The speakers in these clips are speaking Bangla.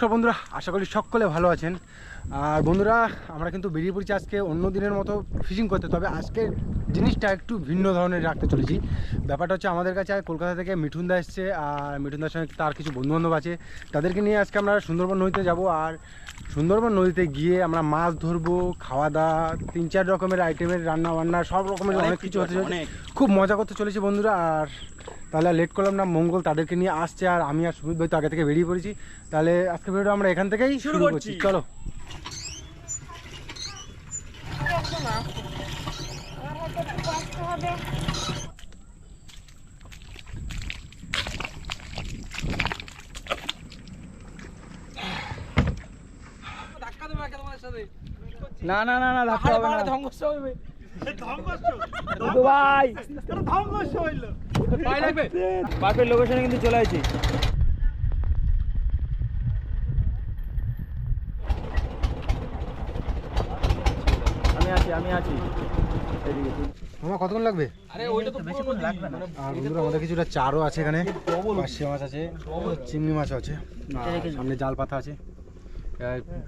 নমস্কার বন্ধুরা আশা করি সকলে ভালো আছেন। আর বন্ধুরা আমরা কিন্তু বেরিয়ে পড়েছি আজকে অন্য দিনের মতো ফিশিং করতে। তবে আজকে জিনিসটা একটু ভিন্ন ধরনের রাখতে চলেছি। ব্যাপারটা হচ্ছে আমাদের কাছে আর কলকাতা থেকে মিঠুনদা এসছে আর মিঠুনদার সঙ্গে তার কিছু বন্ধুবান্ধব আছে। তাদেরকে নিয়ে আজকে আমরা সুন্দরবন নদীতে যাব আর সুন্দরবন নদীতে গিয়ে আমরা মাছ ধরবো খাওয়া দাওয়া তিন চার রকমের আইটেমের রান্না বান্না সব রকমের অনেক কিছু হতে চলেছে। খুব মজা করতে চলেছি বন্ধুরা আর তাহলে লেট করলাম না মঙ্গল তাদেরকে নিয়ে আসছে আর আমি আর সুমিত ভাই তো আগে থেকে বেরিয়ে পড়েছি। তাহলে আজকে ভিডিওটা আমরা এখান থেকেই শুরু করছি চলো একদম আছে আমার হাতে একটু কষ্ট হবে। না না না না ধাক্কা হবে না। ধ্বংস হবে ভাই পার্কের লোকেশনে কিন্তু চলে আসছি আছি আমি আছি। আমার কতক্ষণ লাগবে? আরে ওইটা তো লাগবে না। আর বন্ধুরা আমাদের কিছুটা চারও আছে এখানে। মাছ আছে চিংড়ি মাছও আছে। সামনে জাল পাতা আছে।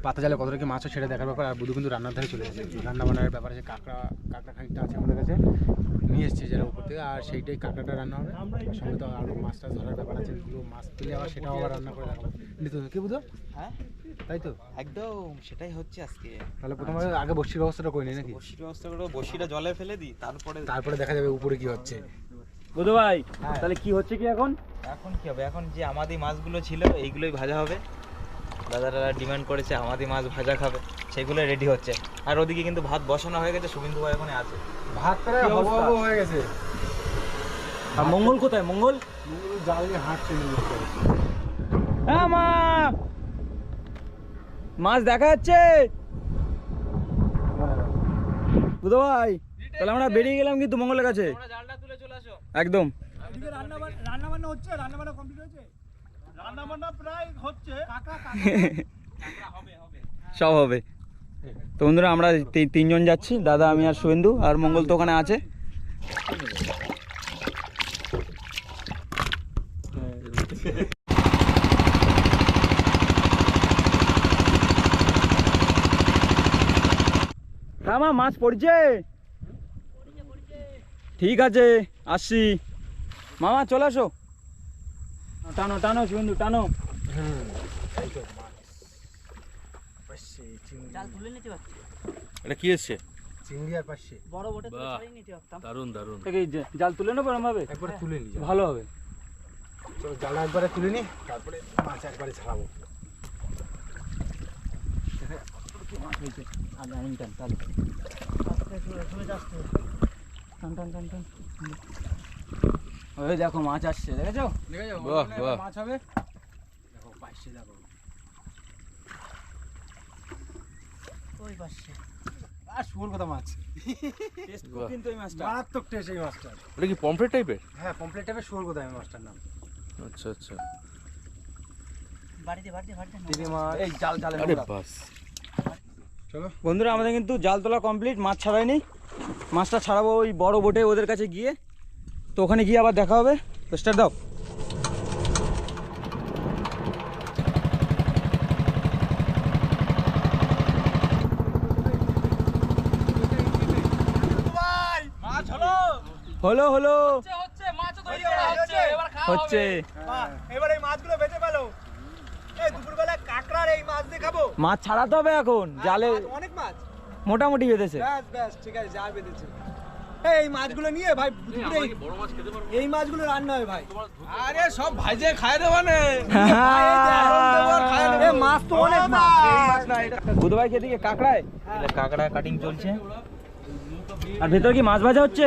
পাতা জালে কত রকম মাছও ছেড়ে দেখার ব্যাপার। আর বুধু কিন্তু রান্নার ধারে চলে গেছে রান্না বান্নার ব্যাপার আছে। কাঁকড়া কাঁকড়া খানিকটা আছে আমাদের কাছে। নিয়ে এসছে যেটা উপর থেকে আর সেইটাই কাঁকড়াটা রান্না হবে। আর সঙ্গে তো আরও মাছ টাছ ধরার ব্যাপার আছে এগুলো মাছ তুলে আবার সেটাও আবার রান্না করে দেখাবো। নিতে কি বুধু? হ্যাঁ? তাই তো? একদম সেটাই হচ্ছে আজকে। তাহলে প্রথমে আগে বসির ব্যবস্থাটা করে নিই নাকি? বসির ব্যবস্থা করে বসিটা জলে ফেলে দিই তারপরে তারপরে দেখা যাবে উপরে কি হচ্ছে। বুধু ভাই হ্যাঁ। তাহলে কি হচ্ছে কি এখন? এখন কি হবে? এখন যে আমাদের মাছগুলো ছিল এইগুলোই ভাজা হবে। দাদারা ডিমান্ড করেছে আমাদের মাছ ভাজা খাবে সেগুলো রেডি হচ্ছে। আর ওদিকে কিন্তু ভাত বসানো হয়ে গেছে শুভিন্দু ভাই ওখানে আছে। ভাত প্রায় কি হব অবস্থা? হব হয়ে গেছে। আর মঙ্গল কোথায়? মঙ্গল? জাল নিয়ে হাঁটছে নিয়ে মা! মাছ দেখা যাচ্ছে? বুধু ভাই তাহলে আমরা বেরিয়ে গেলাম কিন্তু মঙ্গলের কাছে। জালটা সব হবে। তো বন্ধুরা আমরা তিনজন যাচ্ছি দাদা আমি আর শুভেন্দু আর মঙ্গল তো ওখানে আছে। হ্যাঁ মা মাছ পড়ছে? ঠিক আছে আসছি। মামা চলে আসো। টানো টানো শুভেন্দু টানো জাল তুলে নিতে পারছি এটা কি এসছে চিংড়ি আর পাশে বড় নিতে পারতাম দারুণ দারুণ থেকে জা- জাল তুলে নেব ভাবে একবারে তুলে নি ভালো হবে চলো জালটা একবারে তুলে নি তারপরে মাছ একবারে ছাড়াবো আগে আমি টান তাহলে আস্তে শুয়ে শুয়ে যাচ্ছে টান টান টান টান ওই দেখো মাছ আসছে দেখেছ? বাহ বাহ। মাছ হবে। দেখো পাশে দেখো। ওই পাশে। আর শুয়োর কথা মাছ। টেস্ট কিন্তু এই মাছটা। মারাত্মক টেস্ট এই মাছটা। ওটা কি পমফ্রেট টাইপের হ্যাঁ কমপ্লিট টাইপের শুয়োর কথা এই মাছটার নাম। আচ্ছা আচ্ছা। বাড়িতে বাড়িতে বাড়িতে মাছ। এই জাল জালে আরে বাস। চলো। বন্ধুরা আমাদের কিন্তু জাল তোলা কমপ্লিট মাছ ছাড়াইনি মাছটা ছাড়াবো ওই বড় বোটে ওদের কাছে গিয়ে। তো ওখানে গিয়ে আবার দেখা হবে। তো স্টার্ট দাও। হলো হলো। হচ্ছে। এবার এই মাছগুলো বেঁচে পেল দুপুরবেলা কাঁকড়ার এই মাছ দিয়ে খাব মাছ ছাড়াতে হবে এখন। জালে অনেক মাছ। মোটামুটি বেঁধেছে। ব্যাস ব্যাস ঠিক আছে যা বেঁধেছে। এই, এই মাছগুলো নিয়ে ভাই এই- এই মাছগুলো রান্না হয় ভাই। আরে সব ভাইজে খাই দেবা নে মাছ তো অনেক মাছ। বুধ ভাই এদিকে কাঁকড়ায়? এগুলো কাঁকড়া কাটিং চলছে। আর ভেতর কি মাছ ভাজা হচ্ছে।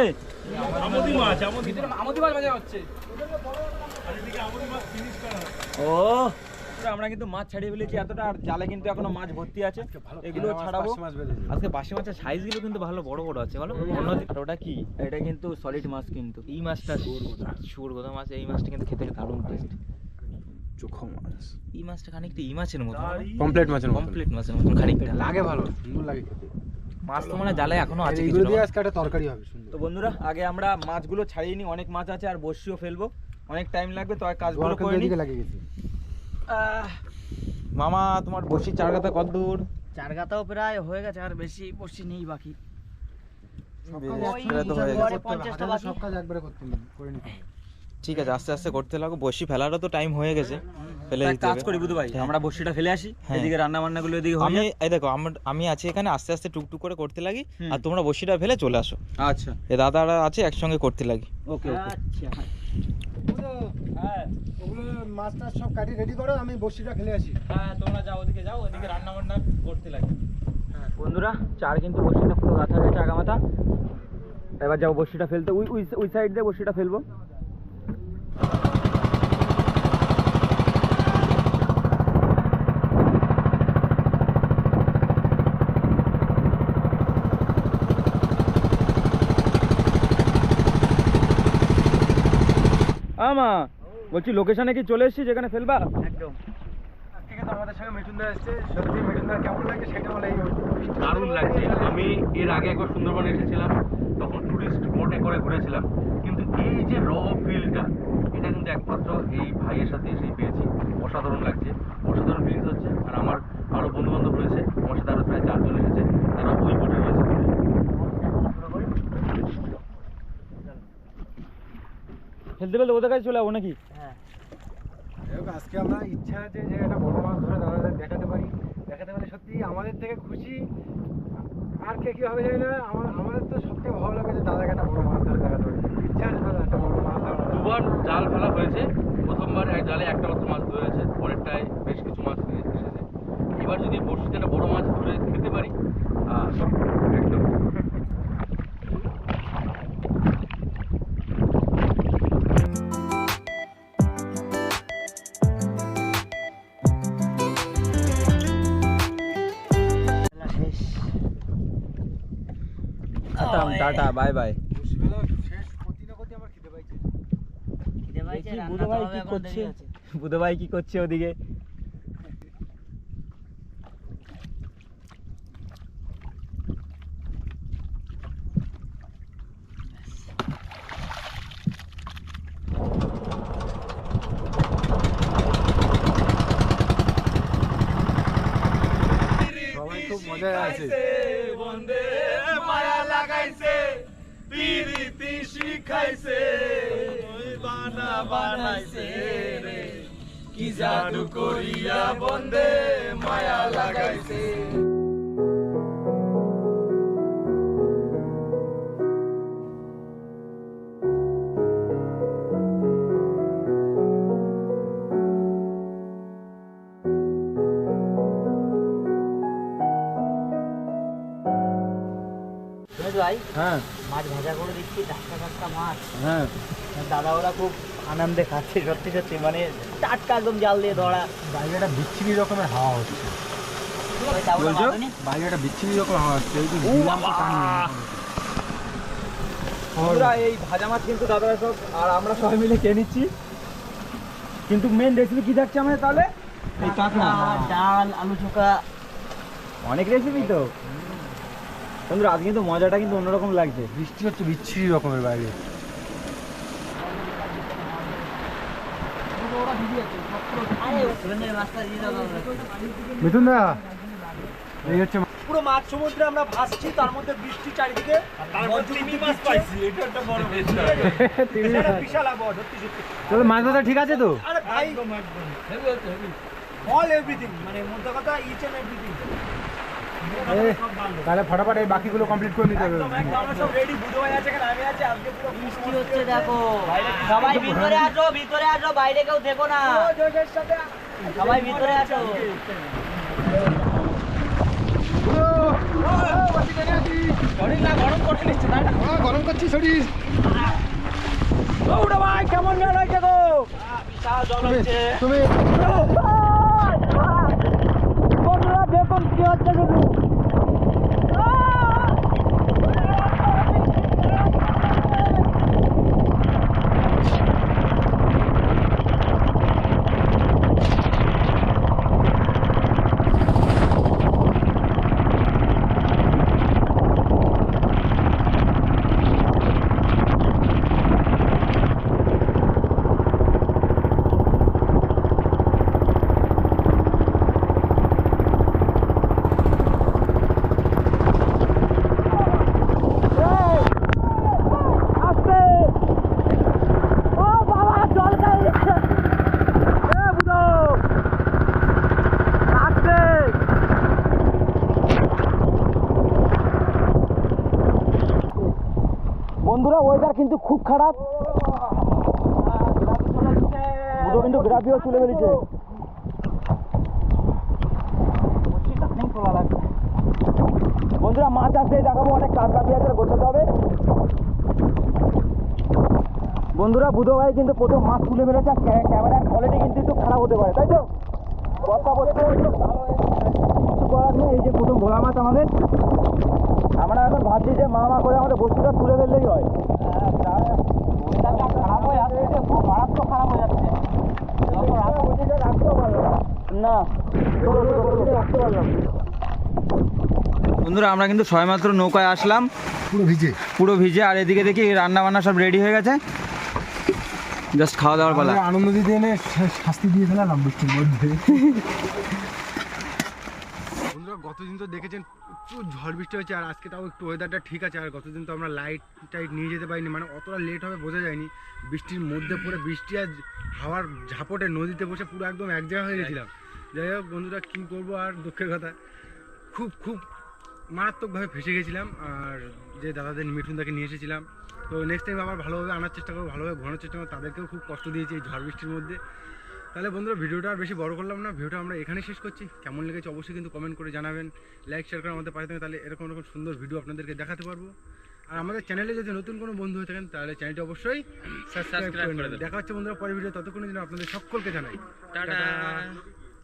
ও আমরা কিন্তু মাছ ছাড়িয়ে ফেলেছি এতটা আর জালে কিন্তু এখনও মাছ ভর্তি আছে। এগুলো ছাড়াবো। আজকে বাসি মাছের সাইজগুলো কিন্তু ভালো বড় বড় আছে অন্য আর ওটা কি? এটা কিন্তু সলিড মাছ কিন্তু। এই মাছটা সুর গোদা মাছ এই মাছটা কিন্তু খেতে দারুণ টেস্ট চোখো মাছ। এই মাছটা খানিকটা এই মাছের মতো কমপ্লিট মাছের মতো কমপ্লিট মাছের মতন খানিকটা। লাগে ভালো সুন্দর লাগে খেতে। মাছ তো মানে জালে এখনও আছে কিছু দিয়ে আজকে একটা তরকারি হবে তো বন্ধুরা আগে আমরা মাছগুলো ছাড়িয়ে নিই অনেক মাছ আছে আর বসিও ফেলব। অনেক টাইম লাগবে তো কাজগুলো করে নিই লাগিয়ে গেছে। আহ, মামা তোমার বসির চার গাতা কত দূর? চার গাতাও প্রায় হয়ে গেছে আর বেশি বসছি নেই বাকি। বেশ, প্রায় তো হয়ে গেছে। পঞ্চাশটা হাতে বাকি। সব কাজ একবারে করতে হবে, করে নিতে হবে। ঠিক আছে আস্তে আস্তে করতে লাগো বসি ফেলারও তো টাইম হয়ে গেছে ফেলে দিতে কাজ করি বুধু ভাই হ্যাঁ। আমরা বসিটা ফেলে আসি হ্যাঁ। এদিকে রান্না বান্না গুলো এদিকে আমি এই দেখো আমার আমি আছি এখানে আস্তে আস্তে টুকটুক করে করতে লাগি আর তোমরা বসিটা ফেলে চলে আসো। আচ্ছা। এ দাদারা আছে একসঙ্গে করতে লাগি। ওকে ওকে। ওগুলো, হ্যাঁ, মাছ টাছ সব কাটি রেডি করো আমি বসিটা খেলে আসি। হ্যাঁ তোমরা যাও ওদিকে যাও ওদিকে রান্না বান্না করতে লাগি। বন্ধুরা চার কিন্তু বসিটা পুরো গাথা গেছে আগামাথা। এবার যাব বসিটা ফেলতে ওই ওই ওই সাইড দিয়ে বসিটা ফেলব। আমা বলছি লোকেশনে কি চলে এসেছি যেখানে ফেলবা? একদম। আজকে তো আমাদের সঙ্গে মিঠুনদা এসছে। সত্যি মিঠুনদার কেমন লাগে সেটা বলে দারুণ লাগছে। আমি এর আগে একবার সুন্দরবনে এসেছিলাম তখন টুরিস্ট বোটে করে ঘুরেছিলাম। কিন্তু এই যে র ফিলটা এটা কিন্তু একমাত্র এই ভাইয়ের সাথে এসেই পেয়েছি। অসাধারণ লাগছে। অসাধারণ ফিলিংস হচ্ছে। আর আমার আরও বন্ধু বান্ধব রয়েছে আমার সাথে আরও প্রায় চারজন এসেছে। তারা ওই বোটে রয়েছে। ফেলতে ফেলতে ওদের কাছে চলে যাব নাকি? হোক, আজকে আমরা ইচ্ছা আছে যে একটা বড় মাছ ধরে দাদাদের দেখাতে পারি। দেখাতে পারি সত্যি আমাদের থেকে খুশি। আর কে কীভাবে হবে জানি না, আমার, আমাদের তো সবথেকে ভালো লাগে যে দাদাকে একটা বড় মাছ ধরে দেখাতে পারি। ইচ্ছা আছে দাদা একটা বড় মাছ ধরা দুবার জাল ফেলা হয়েছে। প্রথমবার এক জালে একটা মাছ ধরেছে খতম টাটা বাই বাই। শেষ করতে না করতে আমার খিদে পাইছে বুধ পিরিতি শিখাইছে বানা বানাইছে ভাই কি জাদু করিয়া বন্দে মায়া মজায় হ্যাঁ। মাছ ভাজা করে দিচ্ছি টাটকা টাটকা মাছ। হ্যাঁ। দাদা ওরা খুব আনন্দে খাচ্ছে সত্যি সত্যি মানে টাটকা একদম জাল দিয়ে ধরা। বাইরে একটা বিচ্ছিরি রকমের হাওয়া হচ্ছে। বাইরে একটা বিচ্ছিরি রকম হাওয়া হচ্ছে ওই যে দিলাম তো টান। নিয়ে। বন্ধুরা এই ভাজা মাছ কিন্তু দাদারা সব আর আমরা সবাই মিলে খেয়ে নিচ্ছি। কিন্তু মেন রেসিপি কি থাকছে আমাদের তাহলে? এই কাঁকড়া। ডাল আলু চোখা। অনেক রেসিপি তো। বন্ধুরা আজ কিন্তু মজাটা কিন্তু অন্যরকম লাগছে। বৃষ্টি হচ্ছে বিচ্ছিরি রকমের বাইরে। মিথুন দা এই হচ্ছে পুরো মাছ সমুদ্রে আমরা ভাসছি তার মধ্যে বৃষ্টি চারিদিকে। তিমি মাছ ধরা ঠিক আছে তো? আরে ভাই অল এভরিথিং মানে মোদ্দা কথা ইচ এন্ড এভরিথিং তাহলে ফটাফট এই বাকিগুলো কমপ্লিট করে নিতে হবে বৃষ্টি হচ্ছে দেখো সবাই ভিতরে আসো ভিতরে আসো বাইরে কেউ দেখো না ও জোশের সাথে সবাই ভিতরে আসো হ্যাঁ, গরম করছি শরীর কেমন গেল হয়েছে গো তুমি- তুমি বন্ধুরা দেখুন কি হচ্ছে খারাপ। দুটো কিন্তু গ্রাফিও তুলে ফেলেছে বন্ধুরা, মাছ আসলে দেখাবো, অনেক কাঁকড়া পেঁয়াজ গোছাতে হবে। বন্ধুরা বুধো ভাই কিন্তু প্রথম মাছ তুলে ফেলেছে ক্যামেরার কোয়ালিটি কিন্তু একটু খারাপ হতে পারে, তাই তো? কথা বলতে। কিছু করার নেই, এই যে প্রথম ভোলা মাছ আমাদের। আমরা এখন ভাবছি যে মা মা করে আমাদের বস্তুটা তুলে ফেললেই হয় খারাপ হয়ে যাচ্ছে খুব মারাত্মক খারাপ হয়ে যাচ্ছে না রাখতে পারলাম বন্ধুরা আমরা কিন্তু সবেমাত্র নৌকায় আসলাম। পুরো ভিজে। পুরো ভিজে আর এদিকে দেখি রান্না বান্না সব রেডি হয়ে গেছে। জাস্ট খাওয়া দাওয়ার পালা। আনন্দ দিতে এনে শাস্তি দিয়ে ফেলাম বৃষ্টির মধ্যে। বন্ধুরা গতদিন তো দেখেছেন প্রচুর ঝড় বৃষ্টি হয়েছে আর আজকে তাও একটু ওয়েদারটা ঠিক আছে আর গতদিন তো আমরা লাইট টাইট নিয়ে যেতে পারিনি মানে অতটা লেট হবে বোঝা যায়নি। বৃষ্টির মধ্যে পড়ে বৃষ্টি আর হাওয়ার ঝাপটে নদীতে বসে পুরো একদম এক জায়গা হয়ে গেছিলাম। যাই হোক বন্ধুরা কী করব আর দুঃখের কথা। খুব খুব মারাত্মকভাবে ফেসে গেছিলাম আর যে দাদাদের মিঠুনদাকে নিয়ে এসেছিলাম। তো নেক্সট টাইম আবার ভালোভাবে আনার চেষ্টা করব ভালোভাবে ঘোরানোর চেষ্টা করব। তাদেরকেও খুব কষ্ট দিয়েছি এই ঝড় বৃষ্টির মধ্যে। তাহলে বন্ধুরা ভিডিওটা আর বেশি বড় করলাম না। ভিডিওটা আমরা এখানে শেষ করছি। কেমন লেগেছে অবশ্যই কিন্তু কমেন্ট করে জানাবেন। লাইক শেয়ার করে আমাদের পাশে থাকবেন। তাহলে এরকম এরকম সুন্দর ভিডিও আপনাদেরকে দেখাতে পারব। আর আমাদের চ্যানেলে যদি নতুন কোনো বন্ধু হয়ে থাকেন তাহলে চ্যানেলটি অবশ্যই সাবস্ক্রাইব করে দেখা হচ্ছে বন্ধুরা পরের ভিডিও ততক্ষণের জন্য আপনাদের সকলকে জানাই। টাটা।